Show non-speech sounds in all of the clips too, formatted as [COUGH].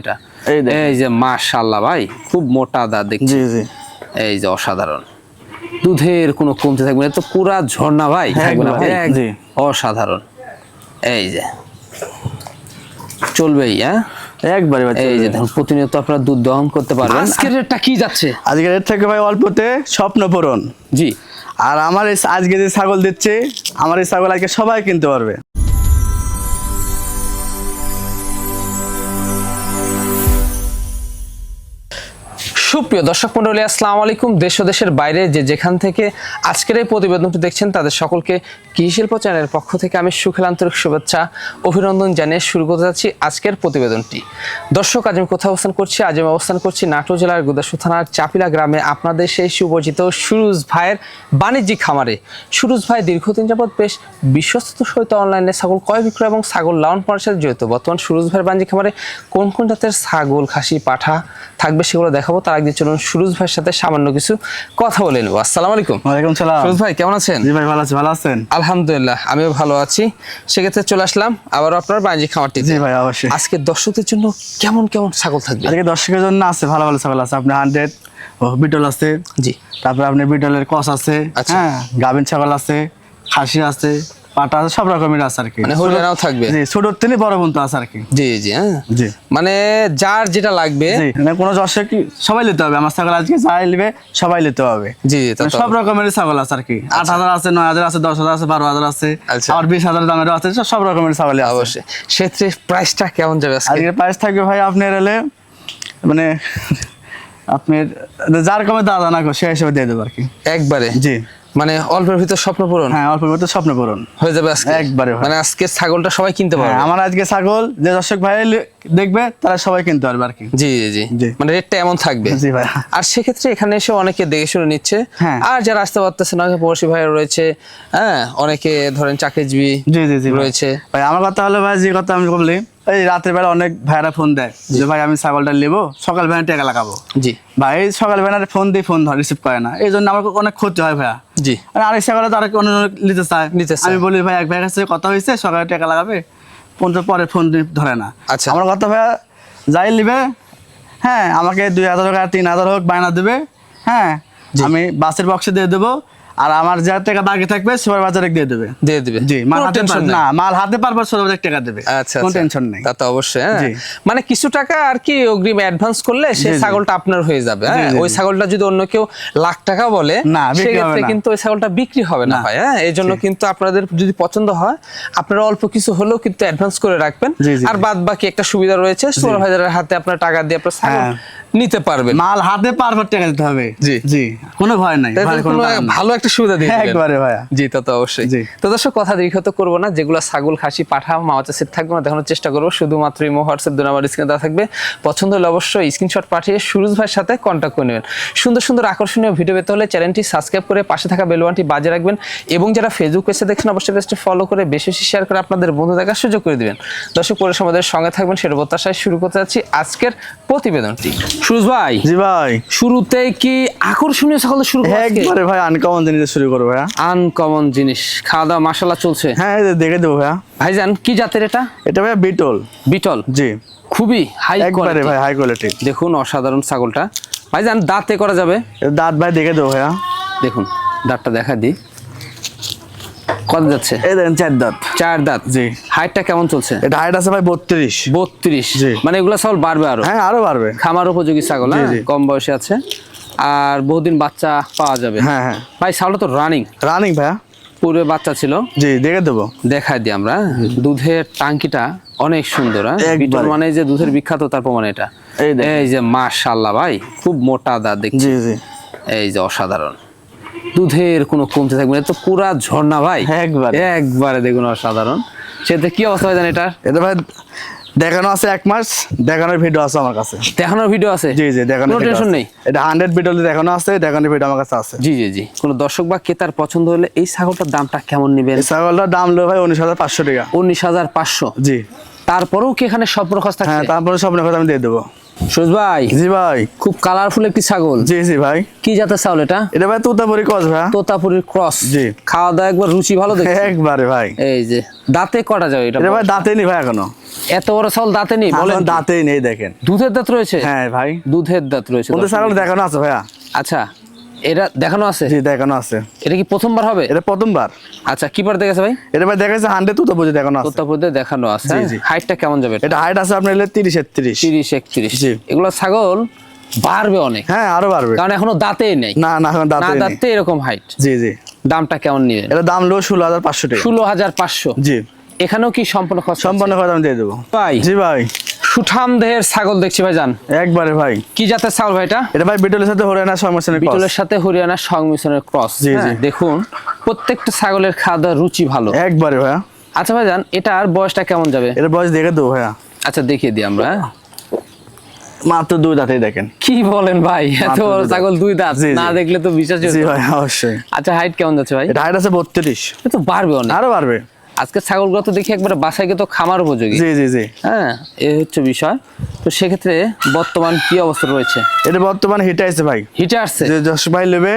এটা। এই যে মাশাল্লাহ ভাই খুব মোটা দাঁত দেখছি। জি জি। এই যে অসাধারণ। দুধের কোনো কমতে থাকবে না তো পুরা ঝর্ণা ভাই থাকবে না ভাই? জি। অসাধারণ। এই যে। চলবেই হ্যাঁ? একবারে এই যে দেখুন প্রতিনিয়ত আপনারা দুধ দহন করতে পারবেন। আজকের রেটটা কি যাচ্ছে? আজকে রেট থেকে ভাই অল্পতে স্বপ্ন পূরণ। জি। আর আমার আজকে যে ছাগল দিচ্ছে আমার এই ছাগল আজকে সবাই কিনতে পারবে। সুপ্রিয় দর্শক মন্ডলী আসসালামু আলাইকুম। দেশ দেশের বাইরে যে যেখান থেকে আজকের এই প্রতিবেদনটি দেখছেন, তাদের সকলকে কৃষি শিল্প চ্যানেলের পক্ষ থেকে আমি সুখেল আন্তরিক শুভেচ্ছা, অভিনন্দন জানিয়ে শুরু করতে যাচ্ছি আজকের প্রতিবেদনটি। দর্শক, আজ আমি কোথাও অবস্থান করছি? আজ আমি অবস্থান করছি নাটোর জেলার গুদাসু থানার চাপিলা গ্রামে। আপনাদের সেই সুপরিচিত সুরুজ ভাইয়ের বাণিজ্যিক খামারে। সুরুজ ভাই দীর্ঘদিন যাবৎ বেশ বিশ্বস্ত সহিত অনলাইনে ছাগল ক্রয় বিক্রয় এবং ছাগল লালন পালনের সাথে জড়িত। বর্তমান সুরুজ ভাইয়ের বাণিজ্যিক খামারে কোন কোন জাতের ছাগল, খাসি, পাঠা থাকবে সেগুলো দেখাবো। তার আগে চলুন সুরুজ ভাইয়ের সাথে সামান্য কিছু কথা বলে নেব। আসসালাম আলাইকুম। ওয়ালাইকুম সালাম। সুরুজ ভাই কেমন আছেন? জি ভাই ভালো আছে ভালো আছেন? আলহামদুলিল্লাহ আমিও ভালো আছি। সেক্ষেত্রে চলে আসলাম আবারও আপনার বাণিজ্যিক খামারটি জি ভাই অবশ্যই। আজকে দর্শকদের জন্য কেমন কেমন ছাগল থাকবে? আজকে দর্শকের জন্য আছে ভালো ভালো ছাগল আছে। আপনার হান্ড্রেড বিটল আছে। জি। তারপরে আপনার বিটলের কস আছে। আচ্ছা। হ্যাঁ গাভিন ছাগল আছে খাসি আছে পাটা সব রকমের আছে আর কি। মানে হরিয়ানাও থাকবে? জি ছোট থেকে বড় পর্যন্ত আছে আর কি। জি জি হ্যাঁ? জি। মানে যার যেটা লাগবে মানে কোনো দর্শক কি সবাই নিতে হবে। আমার ছাগল আজকে যাই নেবে সবাই নিতে হবে। জি জি মানে সব রকমের ছাগল আছে আর কি। আট হাজার আছে নয় হাজার আছে দশ হাজার আছে বারো হাজার আছে আচ্ছা। আর বিশ হাজার দামের আছে সব- রকমের ছাগল অবশ্যই। সেক্ষেত্রে প্রাইসটা কেমন যাবে আজকে? আজকে প্রাইস থাকবে ভাই আপনার এলে মানে [LAUGHS] আপনার যার কমে দাদা না সে হিসেবে দিয়ে দেবো আর কি। একবারে? জি। মানে অল্পের ভিতর স্বপ্ন পূরণ? হ্যাঁ অল্প তো স্বপ্ন পূরণ। হয়ে যাবে আজকে? একবারে মানে আজকে ছাগলটা সবাই কিনতে পারবে? হ্যাঁ আমার আজকে ছাগল যে দর্শক ভাই দেখবে তারা সবাই কিনতে পারবে আর কি। জি জি জি। জি। মানে রেটটা এমন থাকবে। জি ভাই। আর সেক্ষেত্রে এখানে এসে অনেকে দেখে শুনে নিচ্ছে। হ্যাঁ। আর যারা আসতে পারতেছে না প্রবাসী ভাই রয়েছে হ্যাঁ অনেকে ধরেন চাকরিজীবী জি জি জি রয়েছে। ভাই আমার কথা হলো ভাই যে কথা আমি বলি এই রাতের বেলা অনেক ভাইরা ফোন দেয় যে ভাই আমি ছাগলটা নেব সকাল বেলা টাকা লাগাবো। জি। ভাই এই সকাল বেলা ফোন দিয়ে ফোন ধর রিসিভ করে না। এই জন্য আমার অনেক ক্ষতি হয় ভাইয়া। জি। আর আরেক ছাগলে তো আরেক অন্য নিতে চায়। নিতে আমি বলি ভাই এক ভাইয়ের কাছে কথা হয়েছে সকালে টাকা লাগাবে ফোন তো পরে ফোন ধরে না। আচ্ছা। আমার কথা ভাইয়া যাই নিবে হ্যাঁ আমাকে দুই হাজার হোক আর তিন হাজার হোক বায়না দেবে হ্যাঁ আমি বাসের বক্সে দিয়ে দেবো আর আমার যা টাকা বাকি থাকবে সুপার বাজারে দিয়ে দেবে। দিয়ে দিবে? জি মাল হাতে tension পার- নেই। না মাল হাতে পারবার ষোলো হাজার টাকা দেবে। আচ্ছা কোনো আচ্ছা। টেনশন নেই। তা তো অবশ্যই হ্যাঁ। মানে কিছু টাকা আর কি অগ্রিম অ্যাডভান্স করলে সেই। ছাগলটা আপনার হয়ে যাবে হ্যাঁ। ওই ছাগলটা যদি অন্য কেউ লাখ টাকা বলে না, সেক্ষেত্রে কিন্তু ওই ছাগলটা বিক্রি হবে না। ভাই হ্যাঁ। এই জন্য কিন্তু আপনাদের যদি পছন্দ হয় আপনারা অল্প কিছু হলেও কিন্তু অ্যাডভান্স করে রাখবেন। আর বাদ বাকি একটা সুবিধা রয়েছে ষোলো হাজারের হাতে আপনার টাকা দিয়ে আপনার ছাগল হ্যাঁ। নিতে পারবেন। মাল হাতে পারবার টাকা দিতে হবে। জি। জি কোনো ভয় নাই। ভালো একটা সুবিধা দিয়ে একবারে ভাইয়া। জি তা তো অবশ্যই। তো দর্শক কথা দীর্ঘত করব না। যেগুলো ছাগল খাসি পাঠা মামাচা সেট থাকবে না দেখানোর চেষ্টা করব। শুধুমাত্র ইমো হোয়াটসঅ্যাপ দু নাম্বার স্ক্রিনে দেওয়া থাকবে। পছন্দ হলে অবশ্যই স্ক্রিনশট পাঠিয়ে সুরজ ভাইয়ের সাথে কন্ট্যাক্ট করে নেবেন। সুন্দর সুন্দর আকর্ষণীয় ভিডিও পেতে হলে চ্যানেলটি সাবস্ক্রাইব করে পাশে থাকা বেলবানটি বাজে রাখবেন। এবং যারা ফেসবুক পেজে দেখছেন অবশ্যই পেজটি ফলো করে বেশি বেশি শেয়ার করে আপনাদের বন্ধু দেখার সুযোগ করে দিবেন। দর্শক পরে আমাদের সঙ্গে থাকবেন সেটা প্রত্যাশায় শুরু করতে যাচ্ছি আজকের প্রতিবেদনটি। সুরজ ভাই জি ভাই। শুরুতে কি আকর্ষণীয় ছাগল শুরু করব? একবারে ভাই আনকমন জিনিস শুরু করব ভাইয়া। আনকমন জিনিস খাওয়া দাওয়া মাসালা চলছে। হ্যাঁ দেখে দেবো ভাইয়া। ভাইজান কি জাতের এটা? এটা ভাইয়া বিটল। বিটল? জি। খুবই হাই কোয়ালিটি ভাই হাই কোয়ালিটি দেখুন অসাধারণ ছাগলটা। ভাই ভাইজান দাঁতে করা যাবে? দাঁত ভাই দেখে দেবো ভাইয়া। দেখুন দাঁতটা দেখা দিই। কত যাচ্ছে? এই চার দাঁত। চার দাঁত জি। হাইটটা কেমন চলছে? এটা হাইট আছে ভাই বত্রিশ। বত্রিশ। মানে এগুলো বাড়বে আরও? হ্যাঁ আরও বাড়বে। খামার উপযোগী ছাগল হ্যাঁ। কম বয়সে আছে। আর বহুদিন বাচ্চা পাওয়া যাবে। হ্যাঁ হ্যাঁ। ভাই ছাগলটা তো রানিং রানিং ভাইয়া। পূর্বে বাচ্চা ছিল। জি দেখে দেবো। দেখাই দিই আমরা দুধের টাঙ্কিটা অনেক সুন্দর হ্যাঁ? মানে যে দুধের বিখ্যাত তার প্রমাণ এটা। এই যে মাশাল্লাহ ভাই। খুব মোটা দাঁত দেখছি। এই যে অসাধারণ। দুধের কোনো কমতে থাকবে না। তো পুরা ঝর্ণা ভাই। একবারে। একবারে দেখুন অসাধারণ। সেটা কি অবস্থা ভাই জান এটার? এটা ভাই দেখানো আছে এক মাস দেখানোর ভিডিও আছে আমার কাছে। দেখানোর ভিডিও আছে? জি জি দেখানোর কোনো টেনশন নেই? এটা হান্ড্রেড ভিডিও দেখানো আছে দেখানোর ভিডিও আমার কাছে আছে। জি জি জি। কোনো দর্শক বা ক্রেতার পছন্দ হলে এই ছাগলটার দামটা কেমন নেবেন? এই ছাগলটার দাম লো ভাই উনিশ হাজার পাঁচশো টাকা। উনিশ হাজার পাঁচশো। জি। তারপরেও কি এখানে স্বপ্ন খরচ হ্যাঁ তারপরে সব কথা আমি দিয়ে দেবো। সুজ ভাই জি ভাই। খুব কালারফুল একটি ছাগল। জি জি ভাই। কি জাতের ছাগল এটা? এটা ভাই তোতাপুরি ক্রস ভাইয়া তোতাপুরি ক্রস। জি। খাওয়া দাওয়া একবার রুচি ভালো দেখছি। একবারে ভাই। এই যে দাঁতে কটা যাবে এটা ভাই দাঁতে নি ভাই এখনও। এত বড় ছাগল দাঁতে নেই বলেন দাঁতে দাঁতেই নেই দেখেন। দুধের দাঁত রয়েছে? হ্যাঁ ভাই। দুধের দাঁত রয়েছে। ছাগল দেখানো আছে ভাইয়া। আচ্ছা। এটা দেখানো আছে? জি দেখানো আছে। এটা কি প্রথমবার হবে? এটা প্রথমবার। আচ্ছা কি পার দেখেছে ভাই? এটা ভাই তুতাপুরি দেখানো আছে। দেখানো আছে জি, হ্যাঁ? হাইটটা কেমন যাবে এটা? হাইট আছে আপনার হলে তিরিশ একত্রিশ। তিরিশ একত্রিশ। জি। এগুলো ছাগল বাড়বে অনেক। হ্যাঁ আরও বাড়বে। কারণ এখনও দাঁতেই নেই। না না এখন দাঁতে নেই। দাঁতে এরকম হাইট জি জি। দামটা কেমন নিবেন? এটা দাম লো ষোলো হাজার পাঁচশো টাকা। ষোলো হাজার পাঁচশো। জি। এখানেও কি সম্পূর্ণ খরচ সম্পন্ন কথা আমি দিয়ে দেবো। ভাই জি ভাই। সুঠাম দেহের ছাগল দেখছি ভাই জান একবারে ভাই। কি জাতের ছাগল ভাইটা এটা? ভাই বিটলের সাথে হরিয়ানা সমস্যা বিটলের সাথে হরিয়ানার সংমিশ্রণের ক্রস জি, হ্যাঁ, জি। দেখুন প্রত্যেকটা ছাগলের খাওয়া রুচি ভালো। একবারে ভাইয়া। আচ্ছা ভাই জান এটার বয়সটা কেমন যাবে? এটা বয়স দেখে দেবো ভাইয়া। আচ্ছা দেখিয়ে দিই আমরা হ্যাঁ। মাত্র দুই দাঁতেই দেখেন। কি বলেন ভাই এত ছাগল দুই দাঁত। না দেখলে তো বিশ্বাস হতো ভাই অবশ্যই। আচ্ছা হাইট কেমন যাচ্ছে ভাই? এটা হাইট আছে বত্রিশ। তো বাড়বে অনেক। আরও বাড়বে। আজকে ছাগলগুলো তো দেখি একবার বাসায় গিয়ে তো খামার উপযোগী। জি জি জি। হ্যাঁ এই হচ্ছে বিষয়। তো সেক্ষেত্রে বর্তমান কি অবস্থা রয়েছে? এটা বর্তমানে হিটে আছে ভাই। হিটে আসছে? যে দশ ভাই নেবে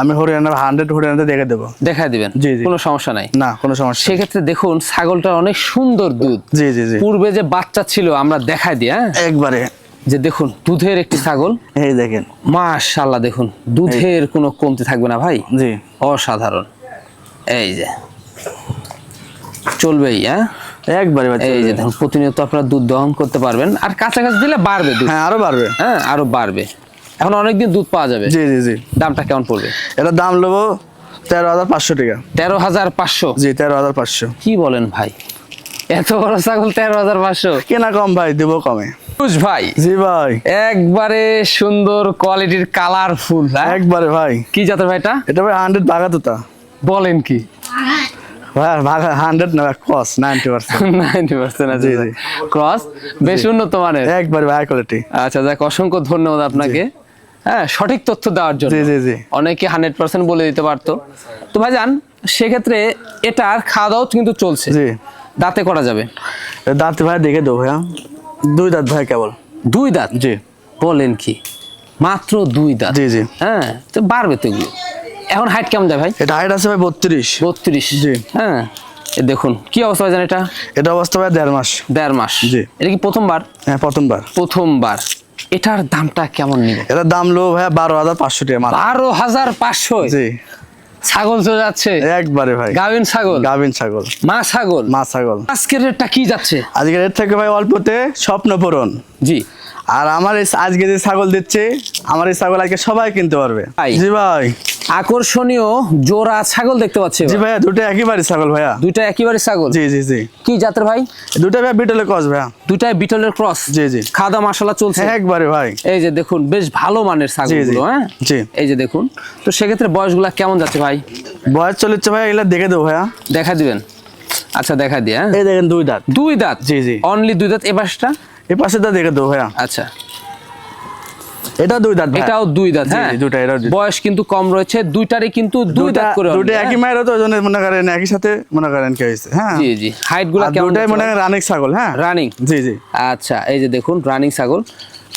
আমি হরিয়ানার হান্ড্রেড হরিয়ানাতে দেখে দেবো। দেখা দিবেন? জি, জি। কোনো সমস্যা নাই? না কোনো সমস্যা সেক্ষেত্রে দেখুন ছাগলটার অনেক সুন্দর দুধ। জি জি জি। পূর্বে যে বাচ্চা ছিল আমরা দেখাই দিই হ্যাঁ? একবারে। যে দেখুন দুধের একটি ছাগল। এই দেখেন। মাশাল্লাহ দেখুন দুধের কোনো কমতি থাকবে না ভাই। জি। অসাধারণ। এই যে চলবেই হ্যাঁ? একবারে ভাই এই যে দেখুন প্রতিনিয়ত আপনারা দুধ দহন করতে পারবেন। আর কাছাকাছি দিলে বাড়বে দুধ। হ্যাঁ আরও বাড়বে। হ্যাঁ আরও বাড়বে। এখন অনেকদিন দুধ পাওয়া যাবে। জি জি জি। দামটা কেমন পড়বে? এটা দাম নেব তেরো হাজার পাঁচশো টাকা। তেরো হাজার পাঁচশো? জি তেরো হাজার পাঁচশো। কি বলেন ভাই? এত বড় ছাগল তেরো হাজার পাঁচশো? কেনা কম ভাই দেবো কমে। ভাই জি ভাই। একবারে সুন্দর কোয়ালিটির কালারফুল একবারে ভাই। কি জাতের ভাইটা এটা? ভাই হান্ড্রেড ভাগা বলেন কি? ভাই হান্ড্রেড না নাইনটি পার্সেন্ট নাইনটি পার্সেন্ট আছে জি, জি। ক্রস বেশ উন্নত মানের। একবারে ভাই কোয়ালিটি আচ্ছা যাক অসংখ্য ধন্যবাদ আপনাকে। হ্যাঁ সঠিক তথ্য দেওয়ার জন্য। জি জি জি। অনেকে হান্ড্রেড পার্সেন্ট বলে দিতে পারতো। তো ভাইজান সেক্ষেত্রে এটার খাওয়া দাওয়া কিন্তু চলছে। জি। দাঁতে করা যাবে। দাঁত ভাই দেখে দেবো ভাইয়া দুই দাঁত ভাই কেবল। দুই দাঁত? জি। বলেন কি? মাত্র দুই দাঁত। জি জি। হ্যাঁ তো বাড়বে তো এগুলো। এখন হাইট কেমন যায় ভাই? এটা হাইট আছে ভাই বত্রিশ। বত্রিশ। জি। হ্যাঁ এ দেখুন কি অবস্থা ভাইজান এটা? এটা অবস্থা ভাই দেড় মাস। দেড় মাস। জি। এটা কি প্রথমবার? হ্যাঁ প্রথমবার। প্রথমবার। এটার দামটা কেমন নিবে? এটার দাম লো ভাইয়া বারো হাজার পাঁচশো টাকা বারো হাজার পাঁচশো? জি। ছাগল চলে যাচ্ছে? একবারে ভাই। গাভিন ছাগল? গাভিন ছাগল। মা ছাগল? মা ছাগল। আজকের রেটটা কি যাচ্ছে? আজকে রেট থেকে ভাই অল্পতে স্বপ্ন পূরণ। জি। আর আমার এই আজকে যে ছাগল দিচ্ছে আমার এই ছাগল আজকে সবাই কিনতে পারবে? জি ভাই। আকর্ষণীয় জোড়া ছাগল দেখতে পাচ্ছি জি। ভাইয়া দুটো একেবারে ছাগল ভাইয়া। দুইটা একেবারে ছাগল? জি জি জি। কি জাতের ভাই? দুটো ভাইয়া বিটলে ক্রস ভাইয়া। দুইটাই বিটলের ক্রস? জি জি। খাদা মশলা চলছে। হ্যাঁ একবারে ভাই। এই যে দেখুন বেশ ভালো মানের ছাগলগুলো হ্যাঁ? জি। এই যে দেখুন তো সেক্ষেত্রে বয়সগুলা কেমন যাচ্ছে ভাই? বয়স চলেছে ভাইয়া এগুলা দেখে দেবো ভাইয়া। দেখা দিবেন। আচ্ছা দেখা দিয়ে হ্যাঁ? এই দেখেন দুই দাঁত। দুই দাঁত? জি, জি। অনলি দুই দাঁত? এ এই পাশে দা দেখে দেবো ভাইয়া। আচ্ছা। এটা দুই দাঁত এটাও দুই দাঁত হ্যাঁ জি, দুইটা, এটাও বয়স কিন্তু কম রয়েছে দুইটারই কিন্তু দুই দাঁত করে দুটো একই হ্যাঁ? মায়ের তো ওজনে মনে করেন একই সাথে মনে করেন কি হয়েছে হ্যাঁ। জি জি। হাইটগুলো কেমন দুটাই মনে করেন রানিং ছাগল হ্যাঁ। রানিং জি জি। আচ্ছা এই যে দেখুন রানিং ছাগল।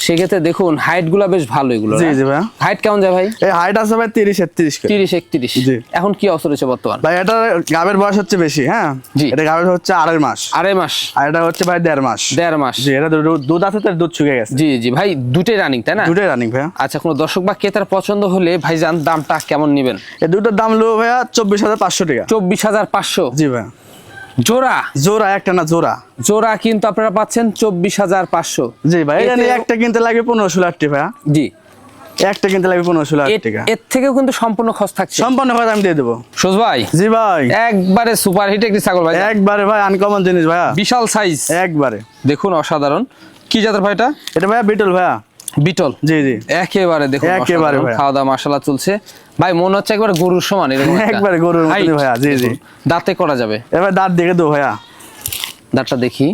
সেক্ষেত্রে দেখুন হাইটগুলা বেশ ভালো এগুলো জি, জি ভাইয়া। হাইট কেমন যায় ভাই? এই হাইট আছে ভাই তিরিশ একত্রিশ করে। তিরিশ একত্রিশ। জি। এখন কি অবস্থা রয়েছে বর্তমান? ভাই এটা গাবের বয়স হচ্ছে বেশি হ্যাঁ? জি। এটা গাবের হচ্ছে আড়াই মাস। আড়াই মাস। আর এটা হচ্ছে ভাই দেড় মাস। দেড় মাস। জি এটা দুধ আছে তার দুধ শুকিয়ে গেছে। জি জি। ভাই দুটোই রানিং তাই না? দুটোই রানিং ভাইয়া। আচ্ছা কোনো দর্শক বা ক্রেতার পছন্দ হলে ভাই ভাইজান দামটা কেমন নেবেন? এই দুটোর দাম লো ভাইয়া চব্বিশ হাজার পাঁচশো টাকা। চব্বিশ হাজার পাঁচশো। জি ভাইয়া। জোড়া? জোড়া একটা না জোড়া? জোড়া কিন্তু আপনারা পাচ্ছেন চব্বিশ হাজার পাঁচশো। জি ভাই এটা একটা কিনতে লাগবে পনেরোশো টাকা। ভাইয়া জি। একটা কিনতে লাগবে পনেরো এর- টাকা। এর থেকেও কিন্তু সম্পূর্ণ খরচ থাকছে। সম্পন্ন কথা আমি দিয়ে দেবো। সোজ ভাই। জি ভাই। একবারে সুপার হিট একটি ছাগল ভাই। একবারে ভাই আনকমন জিনিস ভাইয়া। বিশাল সাইজ একবারে। দেখুন অসাধারণ। কি জাতের ভাইটা এটা ভাইয়া বিটল ভাইয়া। বিটল? জি জি। একেবারে দেখুন একেবারে খাওয়া দাওয়া মশলা চলছে। ভাই মনে হচ্ছে একবার গরুর সমান এরকম একবারে গরুর মতো ভাইয়া, জি, জি। দাঁতে করা যাবে। এবার দাঁত দেখে দাও ভাইয়া। দাঁতটা দেখি।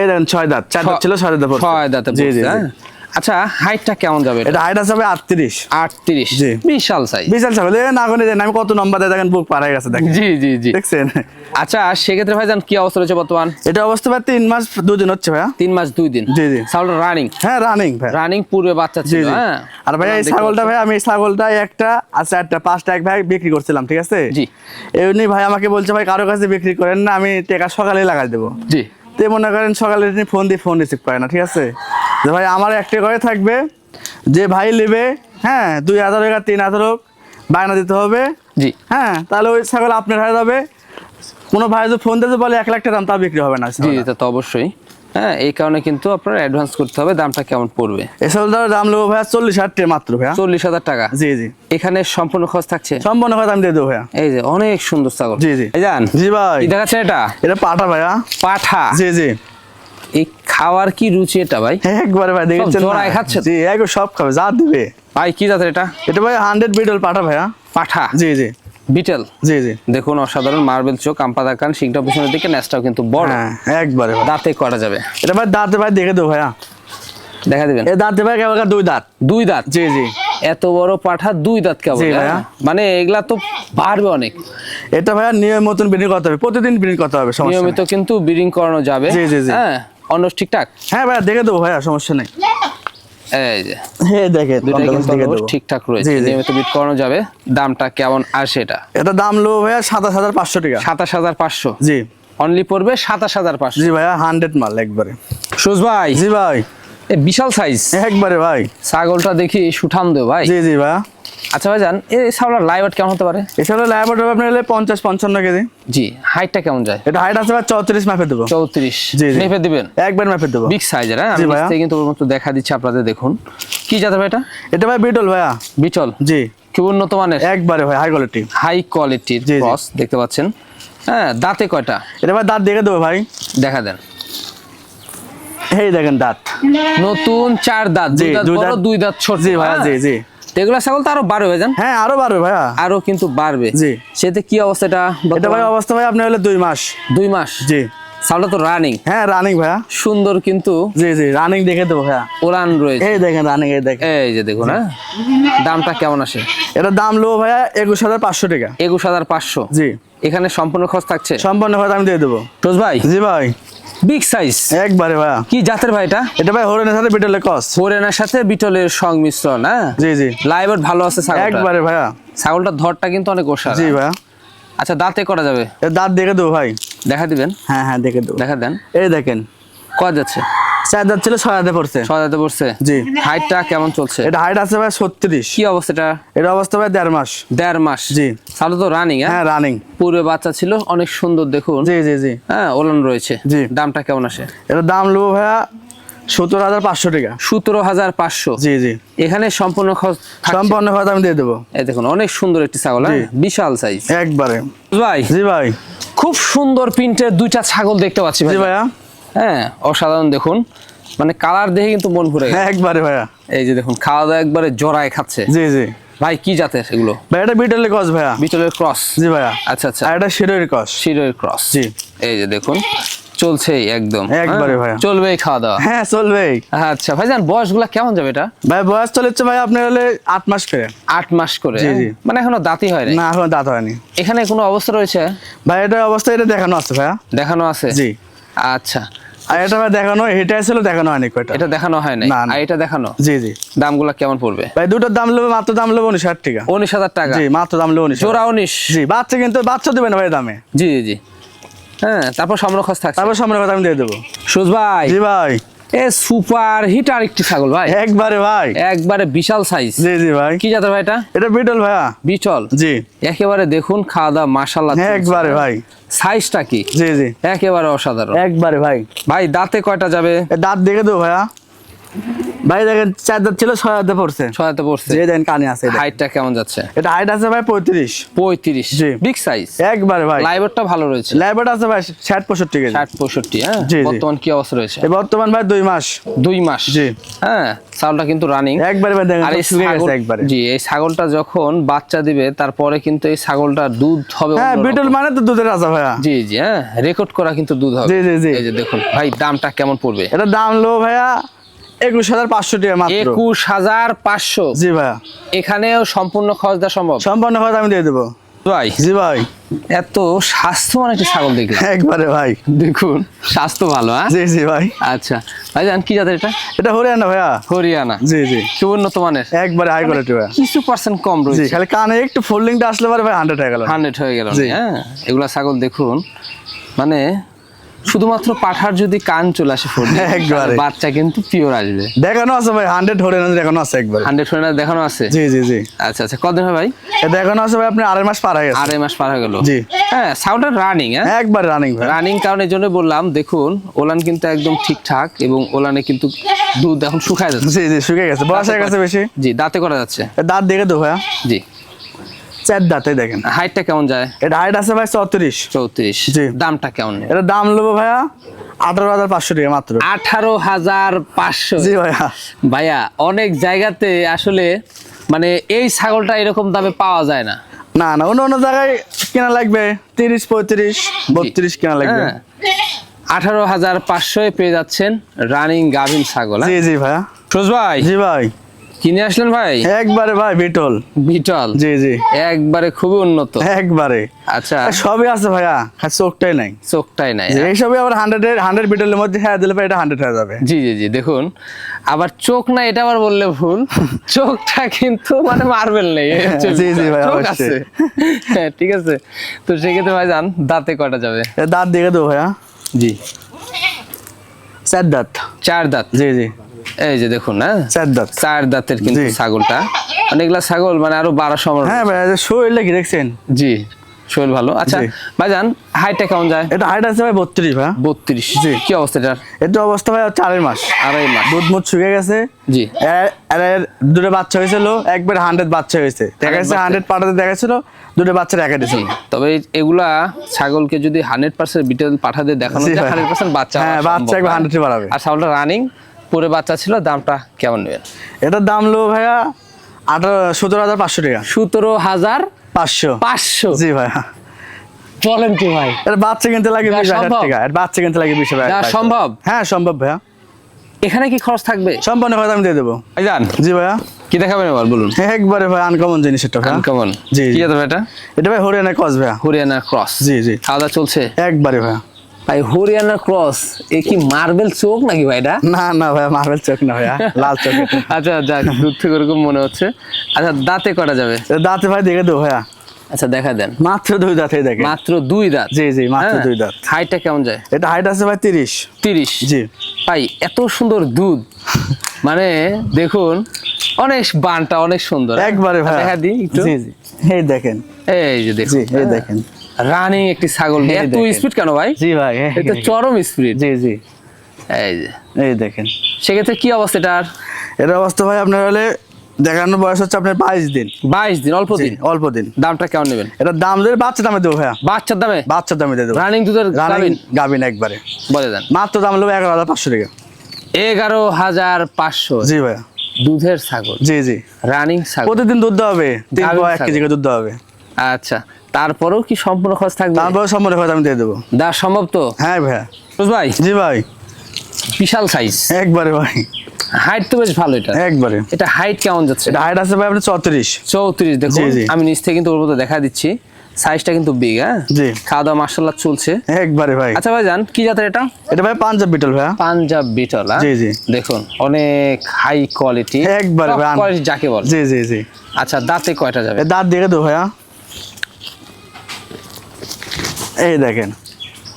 এই দেখেন ছয় দাঁত চার দাঁত ছিল ছয় দাঁত ছয় দাঁতে জি জি জি। হ্যাঁ? আচ্ছা হাইটটা কেমন যাবে এটা? হাইট আছে ভাই আটত্রিশ। আটত্রিশ। জি। বিশাল সাইজ বিশাল এ না দেন আমি কত নম্বর দেয় দেখেন বুক পাড়ায় গেছে দেখেন। জি জি জি। দেখছেন? আচ্ছা সেক্ষেত্রে ভাইজান কি অবস্থা রয়েছে বর্তমান? এটা অবস্থা ভাই তিন মাস দুদিন হচ্ছে ভাইয়া। তিন মাস দুই দিন। জি, জি। ছাগলটা রানিং হ্যাঁ রানিং ভাই। রানিং পূর্বে বাচ্চা ছিল হ্যাঁ? আর ভাই এই ছাগলটা ভাই আমি এই ছাগলটা একটা আর চারটা পাঁচটা এক ভাই বিক্রি করছিলাম ঠিক আছে? জি। এমনি ভাই আমাকে বলছে ভাই কারও কাছে বিক্রি করেন না আমি টাকা সকালে লাগাই দেবো। জি। তো মনে করেন সকালে তিনি ফোন দিয়ে ফোন রিসিভ করে না ঠিক আছে? যে ভাই আমার একটা করে থাকবে যে ভাই নেবে হ্যাঁ দুই হাজার হোক আর তিন হাজার হোক বায়না দিতে হবে। জি। হ্যাঁ তাহলে ওই ছাগল আপনার হয়ে যাবে। কোনো ভাই যদি ফোন দিতে বলে এক লাখ টাকা দাম তা বিক্রি হবে না জি তা তো অবশ্যই। হ্যাঁ এই কারণে কিন্তু আপনার অ্যাডভান্স করতে হবে দামটা কেমন পড়বে? ছাগলটার দাম নেব ভাইয়া চল্লিশ হাজার টাকা মাত্র ভাইয়া। চল্লিশ হাজার টাকা? জি জি। এখানে সম্পূর্ণ খরচ থাকছে? সম্পূর্ণ কথা আমি দিয়ে দেবো ভাইয়া। এই যে অনেক সুন্দর ছাগল। জি, জি। এই যান জি ভাই। কি দেখাচ্ছে এটা? এটা পাঠা ভাইয়া। পাঠা? জি জি। এই খাওয়ার কি রুচি এটা ভাই? একবারে ভাই দেখেছেন? জোড়ায় খাচ্ছে? জি একবার সব খাবে যা দিবে। ভাই কি জাতের এটা? এটা ভাই হান্ড্রেড বিডল পাঠা ভাইয়া। পাঠা? জি জি। বিটেল? জি জি। দেখুন অসাধারণ মার্বেল চোখ আমপাদা কান শিংটা পিছনের দিকে ন্যাসটাও কিন্তু বড়। হ্যাঁ একবারে দাঁতে করা যাবে। এটা ভাই দাঁতে ভাই দেখে দেবো ভাইয়া। দেখা দিবেন। এ দাঁতে ভাই কেবল দুই দাঁত। দুই দাঁত? জি জি। এত বড় পাঠা দুই দাঁত কেবল। হ্যাঁ? মানে এগুলা তো বাড়বে অনেক। এটা ভাইয়া নিয়ম মতন ব্রিডিং করতে হবে। প্রতিদিন ব্রিডিং করতে হবে সমস্যা নিয়মিত কিন্তু ব্রিডিং করানো যাবে। জি, জি, জি। হ্যাঁ অন্য ঠিকঠাক? হ্যাঁ ভাইয়া দেখে দেবো ভাইয়া সমস্যা নেই। এই যে হ্যাঁ কিন্তু ঠিকঠাক রয়েছে। নিয়মিত বিট করানো যাবে। দামটা কেমন আসে এটা? এটা দাম লো ভাইয়া সাতাশ হাজার পাঁচশো টাকা। সাতাশ হাজার পাঁচশো? জি। অনলি পড়বে সাতাশ হাজার পাঁচশো। জি ভাইয়া হান্ড্রেড মাল একবারে। সুজ ভাই জি ভাই। বিশাল সাইজ একবারে ভাই। ছাগলটা দেখি সুঠাম দেও ভাই। জি জি ভাইয়া আচ্ছা ভাই জান এই ছাগলের লাইভ কেমন হতে পারে? এছাড়া ল্যাবট হবে আপনার পঞ্চাশ পঞ্চান্ন কেজি। জি হাইটটা কেমন যায়? এটা হাইট আছে ভাই চৌত্রিশ মাপে দেবো। চৌত্রিশ। জি, জি। মেপে দিবেন? একবার মাপে দেবো। বিগ সাইজের হ্যাঁ? আমি ভাইয়া। কিন্তু ওর মতো দেখা দিচ্ছি আপনাদের দেখুন। কি জাতের ভাই এটা? এটা ভাই বিটল ভাইয়া। বিটল? জি। খুব উন্নত মানের? একবারে ভাই হাই কোয়ালিটি হাই কোয়ালিটির। ক্রস দেখতে পাচ্ছেন। হ্যাঁ দাঁতে কয়টা? এটা ভাই দাঁত দেখে দেবো ভাই। দেখা দেন। এই দেখেন দাঁত। নতুন চার দাঁত দুই দাঁত দুই দাঁত- ছোট। জি ভাইয়া জি জি। এগুলা ছাগল তো আরও বাড়বে জান হ্যাঁ আরও বাড়বে ভাইয়া। আরও কিন্তু বাড়বে। জি। সেতে কি এটা ভাই অবস্থা ভাই আপনার হলে দুই মাস। দুই মাস? জি। ছাগলটা তো রানিং হ্যাঁ রানিং ভাইয়া। সুন্দর কিন্তু। জি জি রানিং দেখে দেবো ভাইয়া। রয়েছে। এই দেখেন রানিং এই দেখেন। এই যে দেখুন হ্যাঁ? দামটা কেমন আসে? এটার দাম লো ভাইয়া একুশ হাজার পাঁচশো টাকা। একুশ হাজার পাঁচশো? জি। এখানে সম্পূর্ণ খরচ থাকছে? সম্পূর্ণ ভাই আমি দিয়ে দেবো। তোজ ভাই? জি ভাই। বিগ সাইজ একবারে ভাইয়া। কি জাতের ভাই এটা? এটা ভাই হরেনের সাথে বিটলে ক্রস হরেনের সাথে বিটলের সংমিশ্রণ হ্যাঁ? জি জি। লাইভের ভালো আছে ছাগলটা। একবারে ভাইয়া। ছাগলটার ধরটা কিন্তু অনেক ওষার জি ভাইয়া। আচ্ছা দাঁতে করা যাবে? দাঁত দেখে দেবো ভাই। দেখা দিবেন। হ্যাঁ হ্যাঁ দেখে দেবো। দেখা দেন। এই দেখেন। কয় যাচ্ছে? চার দাঁত ছিল ছয় হাতে পড়ছে। ছয় দাঁতে পড়ছে? জি। হাইটটা কেমন চলছে? এটা হাইট আছে ভাই ছত্রিশ। কি অবস্থাটা? এটা অবস্থা ভাই দেড় মাস। দেড় মাস? জি। ছাগল তো রানিং হ্যাঁ? হ্যাঁ রানিং পূর্বে বাচ্চা ছিল অনেক সুন্দর দেখুন। জি জি জি। হ্যাঁ ওলান রয়েছে। জি। দামটা কেমন আসে? এটার দাম নেব ভাইয়া সত্তর হাজার পাঁচশো টাকা। সতেরো হাজার পাঁচশো? জি জি। এখানে সম্পূর্ণ খরচ। সম্পূর্ণ হয়তো আমি দিয়ে দেবো। এই দেখুন অনেক সুন্দর একটি ছাগল হ্যাঁ? বিশাল সাইজ একবারে। ভাই জি ভাই। খুব সুন্দর প্রিন্টের দুইটা ছাগল দেখতে পাচ্ছি ভাই ভাইয়া। হ্যাঁ অসাধারণ দেখুন। মানে কালার দেখে কিন্তু মন ভরে হ্যাঁ একবারে ভাইয়া। এই যে দেখুন খাওয়া দাওয়া একবারে জড়ায় খাচ্ছে। জি জি। ভাই কি জাতের এগুলো? ভাই এটা বিটলে কস ভাইয়া। বিটলের ক্রস জি ভাইয়া। আচ্ছা আচ্ছা। আর এটা শিরোর কস শিরের ক্রস জি। এই যে দেখুন চলছেই একদম। একবারে হ্যাঁ? ভাইয়া। চলবেই খাওয়া দাওয়া। হ্যাঁ চলবেই। আচ্ছা ভাই ভাইজান বয়সগুলা কেমন যাবে এটা? ভাই বয়স চলেছে ভাই আপনার হলে আট মাস করে। আট মাস করে? জি, হ্যাঁ? জি। মানে এখনও দাঁতই হয় না না এখন দাঁত হয়নি। এখানে কোনো অবস্থা রয়েছে? ভাই এটা অবস্থা এটা দেখানো আছে ভাইয়া। দেখানো আছে? জি। আচ্ছা। আর এটা দেখানো এটা ছিল দেখানো হয়নি কয়টা। এটা দেখানো হয় না। আর এটা দেখানো? জি জি। দামগুলা কেমন পড়বে? ভাই দুটোর দাম নেবে মাত্র দাম নেব উনিশ হাজার টাকা। উনিশ হাজার টাকা? জি মাত্র দাম নেব উনিশ। জোড়া উনিশ? জি বাচ্চা কিন্তু বাচ্চা দেবে না ভাই দামে। জি জি হ্যাঁ তারপর থাকছে। তারপর আমি দিয়ে দেবো। সুজ ভাই। জি ভাই। এ সুপার হিট আর একটি ছাগল ভাই। একবারে ভাই। একবারে বিশাল সাইজ জি জি ভাই। কি জাতের ভাই এটা? এটা বিটল ভাইয়া। বিচল জি। একেবারে দেখুন খাওয়া দাওয়া মাসাল্লাহ হ্যাঁ একবারে ভাই। সাইজটা কি? জি জি। একেবারে অসাধারণ। একবারে ভাই। ভাই দাঁতে কয়টা যাবে? দাঁত দেখে দেবো ভাইয়া। ভাই দেখেন চার দাঁত ছিল ছয় হাতে পড়ছে। ছয়াতে পড়ছে। যে দেখেন কানে আছে হাইটটা কেমন যাচ্ছে? এটা হাইট আছে ভাই পঁয়ত্রিশ। পঁয়ত্রিশ। জি। বিগ সাইজ একবারে ভাই। লাইভারটা ভালো রয়েছে। আছে ভাই ষাট পঁয়ষট্টি কেজি। ষাট পঁয়ষট্টি হ্যাঁ। বর্তমান কি অবস্থা রয়েছে? বর্তমান ভাই দুই মাস। দুই মাস। জি। হ্যাঁ ছাগলটা কিন্তু রানিং একবারে ভাই দেখেন আর এই একবারে। জি এই ছাগলটা যখন বাচ্চা দিবে তারপরে কিন্তু এই ছাগলটা দুধ হবে হ্যাঁ বিটল মানে তো দুধের রাজা ভাইয়া। জি জি হ্যাঁ রেকর্ড করা কিন্তু দুধ হবে। জি, জি, জি। এই যে দেখুন ভাই দামটা কেমন পড়বে? এটা দাম লো ভাইয়া একুশ হাজার পাঁচশো টাকা মাত্র। একুশ হাজার পাঁচশো। জি ভাইয়া। এখানেও সম্পূর্ণ খরচ দেওয়া সম্ভব? সম্পূর্ণ খরচ আমি দিয়ে দেবো। ভাই। জি ভাই। এত স্বাস্থ্যবান একটা ছাগল দেখলাম। [LAUGHS] একবারে ভাই। দেখুন স্বাস্থ্য ভালো হ্যাঁ? জি জি ভাই। আচ্ছা। ভাই জান কি জাতের এটা? এটা হরিয়ানা ভাইয়া। হরিয়ানা। জি জি। কি উন্নত মানের। একবারে হাই কোয়ালিটি ভাইয়া। কিছু পার্সেন্ট কম জি রয়েছে। খালি কানে একটু ফোল্ডিংটা আসলে পারে ভাই হান্ড্রেড হয়ে গেল। হান্ড্রেড হয়ে গেল। হ্যাঁ এগুলা ছাগল দেখুন। মানে শুধুমাত্র পাঠার যদি কান চলে আসে ফোন [LAUGHS] একবারে। বাচ্চা কিন্তু পিওর আসবে। দেখানো আছে ভাই হান্ড্রেড হরিয়ানা দেখানো আছে একবারে। হান্ড্রেড হয়ে দেখানো আছে? জি জি জি। আচ্ছা আচ্ছা কদিন হয় ভাই? দেখানো আছে ভাই আপনি আড়াই মাস পার হয়ে গেছে। আড়াই মাস পার হয়ে গেল। জি। হ্যাঁ সাউন্ডটা রানিং হ্যাঁ? একবার রানিং ভাই। রানিং কারণ এই জন্য বললাম দেখুন ওলান কিন্তু একদম ঠিকঠাক এবং ওলানে কিন্তু দুধ এখন শুকায় যাচ্ছে। জি জি শুকে গেছে। বয়স হয়ে গেছে বেশি। জি দাঁতে করা যাচ্ছে। দাঁত দেখে তো ভাইয়া। জি। চার দাঁতে দেখেন। হাইটটা কেমন যায়? এটা হাইট আছে ভাই চৌত্রিশ। চৌত্রিশ। জি। দামটা কেমন? এটা দাম নেব ভাইয়া আঠারো হাজার পাঁচশো টাকা মাত্র। আঠারো হাজার পাঁচশো। জি ভাইয়া। ভাইয়া অনেক জায়গাতে আসলে মানে এই ছাগলটা এরকম দামে পাওয়া যায় না। না না অন্য অন্য জায়গায় কেনা লাগবে। তিরিশ পঁয়ত্রিশ বত্রিশ কেনা লাগবে। হ্যাঁ। আঠারো হাজার পাঁচশোয় পেয়ে যাচ্ছেন রানিং গাভিন ছাগল হ্যাঁ? জি জি ভাইয়া। সুজ ভাই জি ভাই। কিনে আসলেন ভাই? একবারে ভাই বিটল। বিটল? জি জি। একবারে খুবই উন্নত। একবারে। আচ্ছা। সবই আছে ভাইয়া চোখটাই নাই। চোখটাই নাই যে এইসবই আবার হান্ড্রেড হান্ড্রেড বিটলের মধ্যে হ্যাঁ দিলে এটা হান্ড্রেড হয়ে যাবে। জি জি জি দেখুন আবার চোখ না এটা আবার বললে ভুল। [LAUGHS] চোখটা কিন্তু মানে মার্বেল নেই [LAUGHS] জি, জি ভাই, অবশ্যই। হ্যাঁ ঠিক আছে। তো সেক্ষেত্রে ভাই যান দাঁতে কটা যাবে? দাঁত দেখে দেবো ভাইয়া। জি। চার দাঁত। চার দাঁত? জি জি। এই যে দেখুন হ্যাঁ? চার দাঁত। চার দাঁতের কিন্তু ছাগলটা। অনেকগুলা ছাগল মানে আরও বারো সময় হ্যাঁ ভাই শরীরটা কি দেখছেন? জি শরীর ভালো। আচ্ছা। ভাইজান হাইটটা কেমন যায়? এটা হাইট আছে ভাই বত্রিশ ভাইয়া বত্রিশ। জি। কি অবস্থা এটার? এটা অবস্থা ভাই চারের মাস। আড়াই মাস। দুধ মুধ গেছে। জি। দুটো বাচ্চা হয়েছিল একবার হান্ড্রেড বাচ্চা হয়েছে। দেখা যাচ্ছে হান্ড্রেড পাঠাতে দেখাচ্ছিল দুটো বাচ্চা একা দিয়েছিল তবে এগুলা ছাগলকে যদি হান্ড্রেড পার্সেন্ট বিটেল পাঠাতে দেখানো যায় হান্ড্রেড পার্সেন্ট বাচ্চা হ্যাঁ, বাচ্চা একবার। 100 বাড়াবে। আর ছাগলটা রানিং পরে বাচ্চা ছিল দামটা কেমন নেবেন? এটার দাম লো ভাইয়া আঠারো সতেরো হাজার পাঁচশো টাকা। সতেরো হাজার পাঁচশো। পাঁচশো? জি ভাইয়া। বলেন কি ভাই? এটা বাচ্চা কিনতে লাগে বিশ হাজার? টাকা। বাচ্চা কিনতে লাগে বিশ হাজার সম্ভব? হ্যাঁ সম্ভব ভাইয়া। এখানে কি খরচ থাকবে? সম্পূর্ণ কথা আমি দিয়ে দেবো। ভাইজান জি ভাইয়া। কি দেখাবেন এবার বলুন? একবারে ভাই আনকমন জিনিস এটা ভাইয়া। কেমন জি, কি। এটা এটা? ভাই হরিয়ানা কস ভাইয়া। হরিয়ানা ক্রস। জি জি। খাওয়া চলছে? একবারে ভাইয়া। ভাই হরিয়ানা ক্রস এ কি মার্বেল চোখ নাকি ভাই এটা? না না ভাইয়া মার্বেল চোখ না ভাইয়া লাল চোখ। আচ্ছা যাক দূর থেকে ওরকম মনে হচ্ছে। আচ্ছা দাঁতে করা যাবে? দাঁতে ভাই দেখে দেবো ভাইয়া। আচ্ছা দেখা দেন। মাত্র দুই দাঁতে দেখে। মাত্র দুই দাঁত? জি জি মাত্র হ্যাঁ? দুই দাঁত। হাইটটা কেমন যায়? এটা হাইট আছে ভাই তিরিশ। তিরিশ? জি। ভাই এত সুন্দর দুধ। মানে দেখুন অনেক বানটা অনেক সুন্দর। হ্যাঁ? একবারে ভাই। দেখা দিই একটু। জি জি। এই দেখেন। এই যে দেখুন। জি এই দেখেন। রানিং একটি ছাগল এত স্পিড কেন ভাই? জি ভাই এটা চরম স্পিড জি জি। এই যে। এই দেখেন। সেক্ষেত্রে কি অবস্থা এটার? এর অবস্থা ভাই আপনার হলে দেখানোর বয়স হচ্ছে আপনার বাইশ দিন। বাইশ দিন অল্প দিন? অল্প দিন। দামটা কেমন নেবেন? এটার দাম দেবে বাচ্চা দামে দেবো ভাইয়া। বাচ্চার দামে? বাচ্চার দামে দিয়ে দেবো। রানিং দুধের গাভিন গাবিন? একবারে। বলে দেন। মাত্র দাম নেব এগারো হাজার পাঁচশো টাকা। এগারো হাজার পাঁচশো। জি ভাইয়া। দুধের ছাগল। জি জি। রানিং ছাগল। প্রতিদিন দুধ দেওয়া হবে। তিন বা এক। কেজি করে দুধ দেওয়া হবে। আচ্ছা। তারপরেও কি সম্পূর্ণ খরচ থাকবে? তারপরে সম্পূর্ণ কথা আমি দিয়ে দেবো। দেওয়া সম্ভব তো? হ্যাঁ ভাইয়া। বুঝ ভাই? জি ভাই। বিশাল সাইজ একবারে ভাই। হাইট তো বেশ ভালো এটা। একবারে। এটা হাইট কেমন যাচ্ছে? এটা হাইট আছে ভাই আপনার চৌত্রিশ। চৌত্রিশ দেখুন। আমি নিচ থেকে কিন্তু ওর মতো দেখা দিচ্ছি। সাইজটা কিন্তু বিগ হ্যাঁ? জি। খাওয়া দাওয়া মার্শাল্লাহ চলছে। একবারে ভাই। আচ্ছা ভাই জান কি জাতের এটা? এটা ভাই পাঞ্জাব বিটল ভাইয়া। পাঞ্জাব বিটল হ্যাঁ? জি, জি। দেখুন অনেক হাই কোয়ালিটি একবারে ভাই। কোয়ালিটি যাকে বলে। জি জি জি। আচ্ছা দাঁতে কয়টা যাবে? দাঁত দেখে দেবো ভাইয়া। এই দেখেন।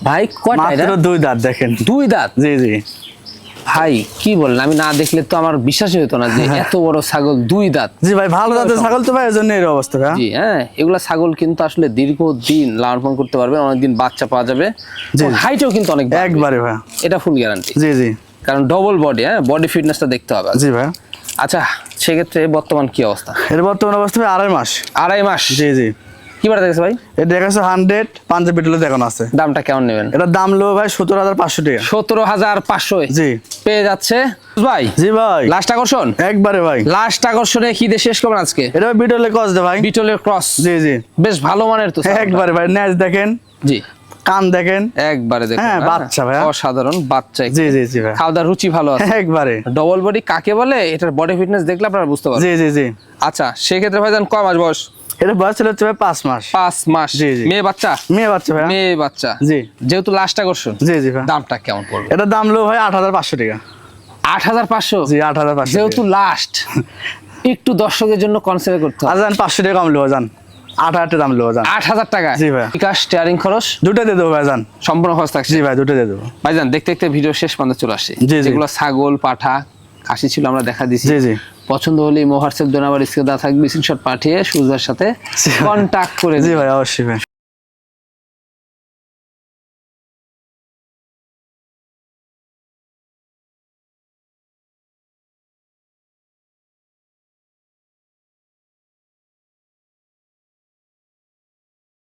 ভাই মাত্র দুই দাঁত দেখেন। দুই দাঁত? জি জি। ভাই কি বলেন আমি না দেখলে তো আমার বিশ্বাসই হতো না যে এত বড় ছাগল দুই দাঁত। জি ভাই ভালো দাঁতের ছাগল তো ভাই এর জন্য এর অবস্থা জি হ্যাঁ এগুলা ছাগল কিন্তু আসলে দীর্ঘদিন লালন পালন করতে পারবেন অনেকদিন বাচ্চা পাওয়া যাবে। জি। হাইটও কিন্তু অনেক। একবারে ভাইয়া এটা ফুল গ্যারান্টি জি জি। কারণ ডবল বডি হ্যাঁ বডি ফিটনেসটা দেখতে হবে। জি ভাইয়া আচ্ছা সেক্ষেত্রে বর্তমান কি অবস্থা? এর বর্তমান অবস্থা আড়াই মাস। আড়াই মাস? জি জি। কি বাড়া দেখেছে ভাই? এটা দেখাচ্ছে হান্ড্রেড পাঞ্জাব বিটলে দেখানো আছে। দামটা কেমন নেবেন? এটার দাম লো ভাই সতেরো হাজার পাঁচশো টাকা। সতেরো হাজার পাঁচশো। জি। পেয়ে যাচ্ছে। ভাই জি ভাই। লাস্ট আকর্ষণ? একবারে ভাই। লাস্ট আকর্ষণে কি দিয়ে শেষ করবেন আজকে? এটা ভাই বিটলে কস দে ভাই। বিটলের ক্রস জি জি। বেশ ভালো মানের তো একবারে ভাই ন্যাচ দেখেন। জি। কান দেখেন। একবারে দেখুন হ্যাঁ, হ্যাঁ? বাচ্চা ভাইয়া। অসাধারণ বাচ্চা জি জি জি ভাই। খাওয়া রুচি ভালো আছে। একবারে। ডবল বডি কাকে বলে? এটার বডি ফিটনেস দেখলে আপনারা বুঝতে পারবেন। জি জি জি। আচ্ছা সেক্ষেত্রে ভাইজান কয় মাস বয়স? এটা বয়স হচ্ছে ভাই পাঁচ মাস। পাঁচ মাস। জি, জি। মেয়ে বাচ্চা? মেয়ে বাচ্চা ভাই মেয়ে বাচ্চা। জি। যেহেতু লাস্ট আকর্ষণ। জি জি ভাই দামটা কেমন পড়বে? এটার দাম লো ভাই আট হাজার পাঁচশো টাকা। আট হাজার পাঁচশো? জি আট হাজার পাঁচশো যেহেতু লাস্ট একটু দর্শকের জন্য কনসিডার করতে হবে। আর যান পাঁচশো টাকা কম লো যান আট হাজার টাকা দাম লো যান আট হাজার টাকা? জি ভাই। বিকাশ স্টিয়ারিং খরচ? দুটো দিয়ে দেবো ভাই যান সম্পূর্ণ খরচ থাকছে? জি ভাই দুটো দিয়ে দেবো। ভাইজান দেখতে দেখতে ভিডিও শেষ পর্যন্ত চলে জি। যেগুলো ছাগল পাঠা খাসি ছিল আমরা দেখা দিছি। জি জি। পছন্দ হলে মোহাটসঅ্যাপ দোনাবার স্ক্রিনে দেওয়া থাকবে স্ক্রিনশট পাঠিয়ে সুজার সাথে কন্ট্যাক্ট করে জি ভাই অবশ্যই ভাই।